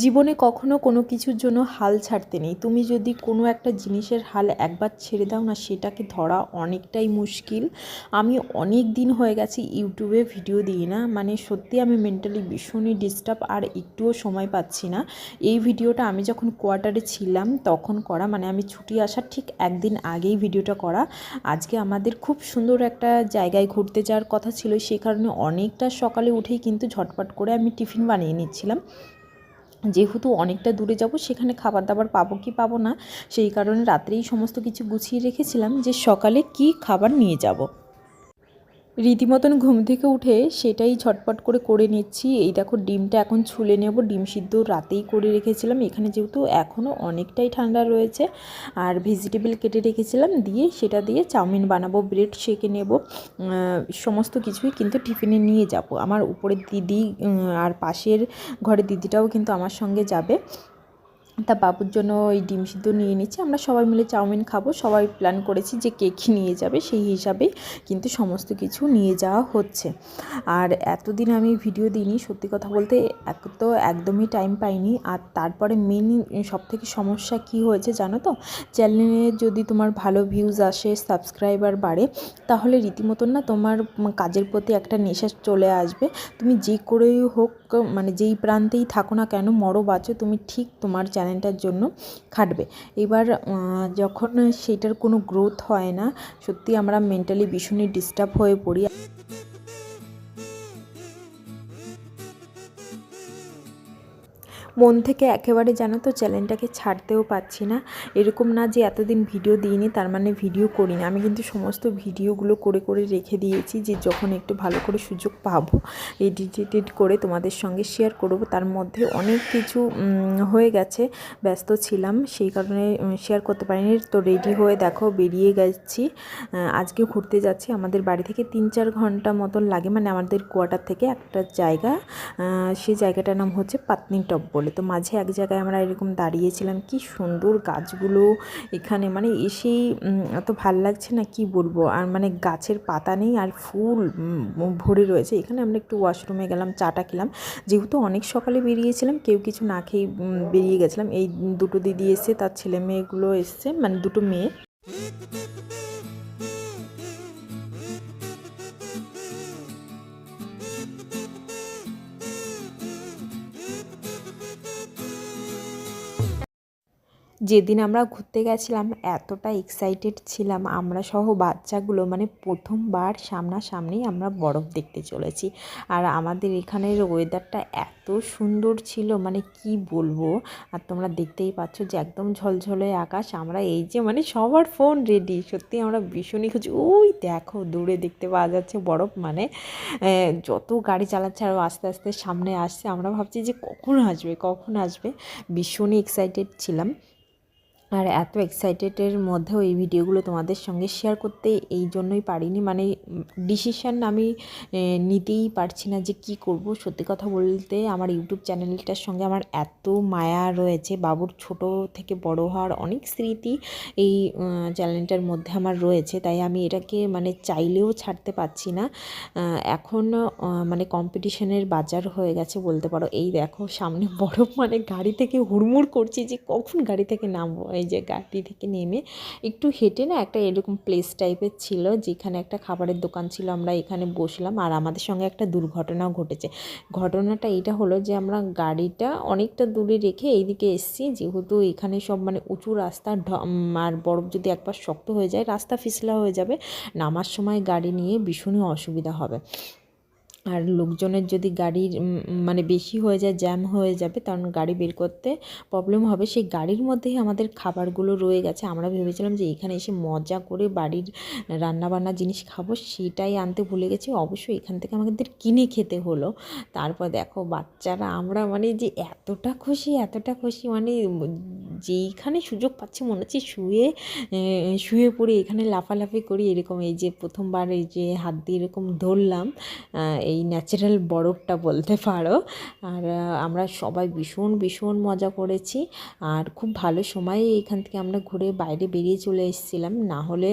জীবনে কখনো কোনো কিছুর জন্য হাল ছাড়তে নেই। তুমি যদি কোনো একটা জিনিসের হাল একবার ছেড়ে দাও না, সেটাকে ধরা অনেকটাই মুশকিল। আমি অনেক দিন হয়ে গেছে ইউটিউবে ভিডিও দিই না। মানে সত্যি আমি মেন্টালি ভীষণই ডিস্টার্ব আর একটুও সময় পাচ্ছি না। এই ভিডিওটা আমি যখন কোয়ার্টারে ছিলাম, তখন করা মানে আমি ছুটি আসার ঠিক একদিন আগেই ভিডিওটা করা। আজকে আমাদের খুব সুন্দর একটা জায়গায় ঘুরতে যাওয়ার কথা ছিল, সেই কারণে অনেকটা সকালে উঠেই কিন্তু ঝটপট করে আমি টিফিন বানিয়ে নিচ্ছিলাম। যেহেতু অনেকটা দূরে যাব, সেখানে খাবার দাবার পাবো কি পাবো না, সেই কারণে রাত্রেই সমস্ত কিছু গুছিয়ে রেখেছিলাম যে সকালে কি খাবার নিয়ে যাব। রীতিমতন ঘুম থেকে উঠে সেটাই ঝটপট করে করে নিচ্ছি। এই দেখো, ডিমটা এখন ছুলে নেব। ডিম সিদ্ধ রাতেই করে রেখেছিলাম। এখানে যেহেতু এখনও অনেকটাই ঠান্ডা রয়েছে, আর ভেজিটেবল কেটে রেখেছিলাম। দিয়ে সেটা দিয়ে চাউমিন বানাবো, ব্রেড সেকে নেব। সমস্ত কিছুই কিন্তু টিফিনে নিয়ে যাব। আমার উপরের দিদি আর পাশের ঘরের দিদিটাও কিন্তু আমার সঙ্গে যাবে। তা বাবুর জন্য ওই ডিম সিদ্ধ নিয়ে নিচ্ছি। আমরা সবাই মিলে চাউমিন খাব। সবাই প্ল্যান করেছি যে কে কী নিয়ে যাবে, সেই হিসাবেই কিন্তু সমস্ত কিছু নিয়ে যাওয়া হচ্ছে। আর এতদিন আমি ভিডিও দিইনি, সত্যি কথা বলতে এক তো একদমই টাইম পাইনি। আর তারপরে মেন সবথেকে সমস্যা কি হয়েছে জানো তো? চ্যানেলে যদি তোমার ভালো ভিউজ আসে সাবস্ক্রাইবার বাড়ে, তাহলে রীতিমতন না তোমার কাজের প্রতি একটা নেশা চলে আসবে। তুমি যে করেই হোক মানে যেই প্রান্তেই থাকো না কেন, মরো বাঁচো, তুমি ঠিক তোমার চ্যানেলটার জন্য খাটবে। এবার যখন সেটার কোনো গ্রোথ হয় না, সত্যি আমরা মেন্টালি ভীষণই ডিস্টার্ব হয়ে পড়ি। মন থেকে একেবারে জানো তো চ্যানেলটাকে ছাড়তেও পাচ্ছি না। এরকম না যে এতদিন ভিডিও দিইনি, তার মানে ভিডিও করি না আমি কিন্তু সমস্ত ভিডিওগুলো করে করে রেখে দিয়েছি যে যখন একটু ভালো করে সুযোগ পাবো এডিট করে তোমাদের সঙ্গে শেয়ার করব। তার মধ্যে অনেক কিছু হয়ে গেছে। ব্যস্ত ছিলাম, সেই কারণে শেয়ার করতে পারিনি। তো রেডি হয়ে দেখো, বেরিয়ে গেছি। আজকে ঘুরতে যাচ্ছি। আমাদের বাড়ি থেকে তিন চার ঘণ্টা মতন লাগে। মানে আমাদের কোয়ার্টার থেকে একটা জায়গা সেই জায়গাটার নাম হচ্ছে পাতনি টপ বলে। তো মাঝে এক জায়গায় আমরা এরকম দাঁড়িয়েছিলাম, কি সুন্দর গাছগুলো এখানে। মানে এসেই এত ভালো লাগছে না, কি বলব? আর মানে গাছের পাতা নেই আর ফুল ভরে রয়েছে। এখানে আমরা একটু ওয়াশরুমে গেলাম চাটা খেলাম। যেহেতু অনেক সকালে বেরিয়েছিলাম, কেউ কিছু না খেয়ে বেরিয়ে গেছিলাম। এই দুটো দিদি এসে, তার ছেলে মেয়েগুলো এসছে মানে দুটো মেয়ে। যেদিন আমরা ঘুরতে গেছিলাম, এতটা এক্সাইটেড ছিলাম। আমরা সহ বাচ্চাগুলো মানে প্রথমবার সামনাসামনি আমরা বরফ দেখতে চলেছি। আর আমাদের এখানের ওয়েদারটা এত সুন্দর ছিল মানে কি বলব? আর তোমরা দেখতেই পাচ্ছ যে একদম ঝলঝলে আকাশ। আমরা এই যে মানে সবার ফোন রেডি সত্যি আমরা ভীষণই খুঁজি ওই দেখো, দূরে দেখতে পাওয়া যাচ্ছে বরফ মানে যত গাড়ি চালাচ্ছে আরও আস্তে আস্তে সামনে আসছে। আমরা ভাবছি যে কখন আসবে কখন আসবে? ভীষণই এক্সাইটেড ছিলাম। আর এত এক্সাইটেডের মধ্যেও এই ভিডিওগুলো তোমাদের সঙ্গে শেয়ার করতে এই জন্যই পারিনি। মানে ডিসিশান আমি নিতেই পারছি না যে কি করব। সত্যি কথা বলতে আমার ইউটিউব চ্যানেলটার সঙ্গে আমার এত মায়া রয়েছে। বাবুর ছোট থেকে বড় হওয়ার অনেক স্মৃতি এই চ্যানেলটার মধ্যে আমার রয়েছে। তাই আমি এটাকে মানে চাইলেও ছাড়তে পারছি না। এখন মানে কম্পিটিশনের বাজার হয়ে গেছে বলতে পারো। এই দেখো, সামনে বড় মানে গাড়ি থেকে হুড়মুড় করছি যে কখন গাড়ি থেকে নামবো? এই যে গাড়ি থেকে নেমে একটু হেঁটে না একটা এরকম প্লেস টাইপের ছিল, যেখানে একটা খাবারের দোকান ছিল, আমরা এখানে বসলাম। আর আমাদের সঙ্গে একটা দুর্ঘটনাও ঘটেছে। ঘটনাটা এটা হলো যে, আমরা গাড়িটা অনেকটা দূরে রেখে এইদিকে এসছি। যেহেতু এখানে সব মানে উঁচু রাস্তা আর বরফ যদি একবার শক্ত হয়ে যায়, রাস্তা ফিসলা হয়ে যাবে। নামার সময় গাড়ি নিয়ে ভীষণই অসুবিধা হবে। আর লোকজনের যদি গাড়ির মানে বেশি হয়ে যায়, জ্যাম হয়ে যাবে তখন গাড়ি বের করতে প্রবলেম হবে। সেই গাড়ির মধ্যেই আমাদের খাবারগুলো রয়ে গেছে। আমরা ভেবেছিলাম যে এখানে এসে মজা করে বাড়ির রান্নাবান্না জিনিস খাব, সেটাই আনতে ভুলে গেছি। অবশ্যই এখান থেকে আমাদের কিনে খেতে হলো। তারপর দেখো বাচ্চারা, আমরা মানে যে এতটা খুশি এতটা খুশি মানে যেইখানে সুযোগ পাচ্ছি, মনে হচ্ছে শুয়ে শুয়ে পড়ে এখানে লাফালাফি করি, এরকম এই যে প্রথমবার এই যে হাত দিয়ে এরকম ধরলাম এই ন্যাচারাল বরফটা বলতে পারো। আর আমরা সবাই ভীষণ ভীষণ মজা করেছি। আর খুব ভালো সময় এখান থেকে আমরা ঘুরে বাইরে বেরিয়ে চলে এসেছিলাম। না হলে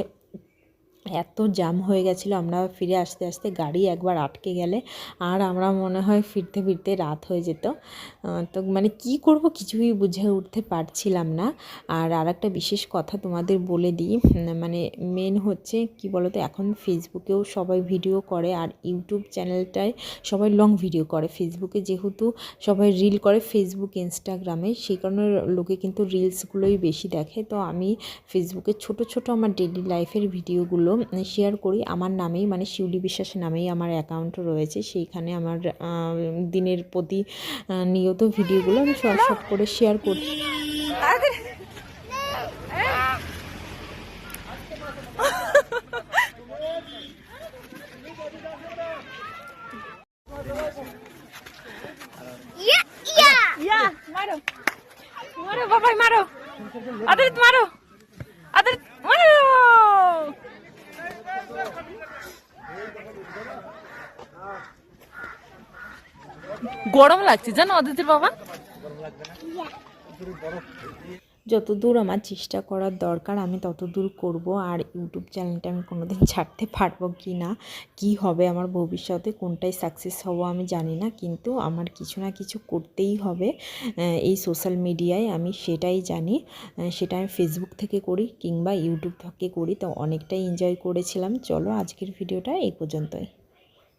এত জাম হয়ে গেছিল, আমরা ফিরে আসতে আসতে গাড়ি একবার আটকে গেলে আর আমরা মনে হয় ফিরতে ফিরতে রাত হয়ে যেত। তো মানে কি করব কিছুই বুঝে উঠতে পারছিলাম না। আর আর একটা বিশেষ কথা তোমাদের বলে দিই মানে মেন হচ্ছে কি বলতো, এখন ফেসবুকেও সবাই ভিডিও করে আর ইউটিউব চ্যানেলটায় সবাই লং ভিডিও করে। ফেসবুকে যেহেতু সবাই রিল করে ফেসবুক ইনস্টাগ্রামে সেই কারণে লোকে কিন্তু রিলসগুলোই বেশি দেখে। তো আমি ফেসবুকে ছোট ছোট আমার ডেলি লাইফের ভিডিওগুলো শেয়ার করি। আমার নামেই মানে শিউলি বিশ্বাসের নামেই আমার অ্যাকাউন্ট রয়েছে। সেইখানে আমার দিনের প্রতি নিয়ত ভিডিওগুলো আমি শর্ট শর্ট করে শেয়ার করি। মারো। মারো বাবাই মারো। আদরিত মারো আদরিত মারো গরম লাগছে, জানো অদিতির বাবা? যতদূর আমার চেষ্টা করার দরকার, আমি ততদূর করব, আর ইউটিউব চ্যানেলটা আমি কোনোদিন ছাড়তে পারব কি না, কি হবে আমার ভবিষ্যতে কোনটাই সাকসেস হব আমি জানি না, কিন্তু আমার কিছু না কিছু করতেই হবে এই সোশ্যাল মিডিয়ায় আমি সেটাই জানি সেটা আমি ফেসবুক থেকে করি কিংবা ইউটিউব থেকে করি, তো অনেকটাই এনজয় করেছিলাম। চলো আজকের ভিডিওটা এই পর্যন্তই।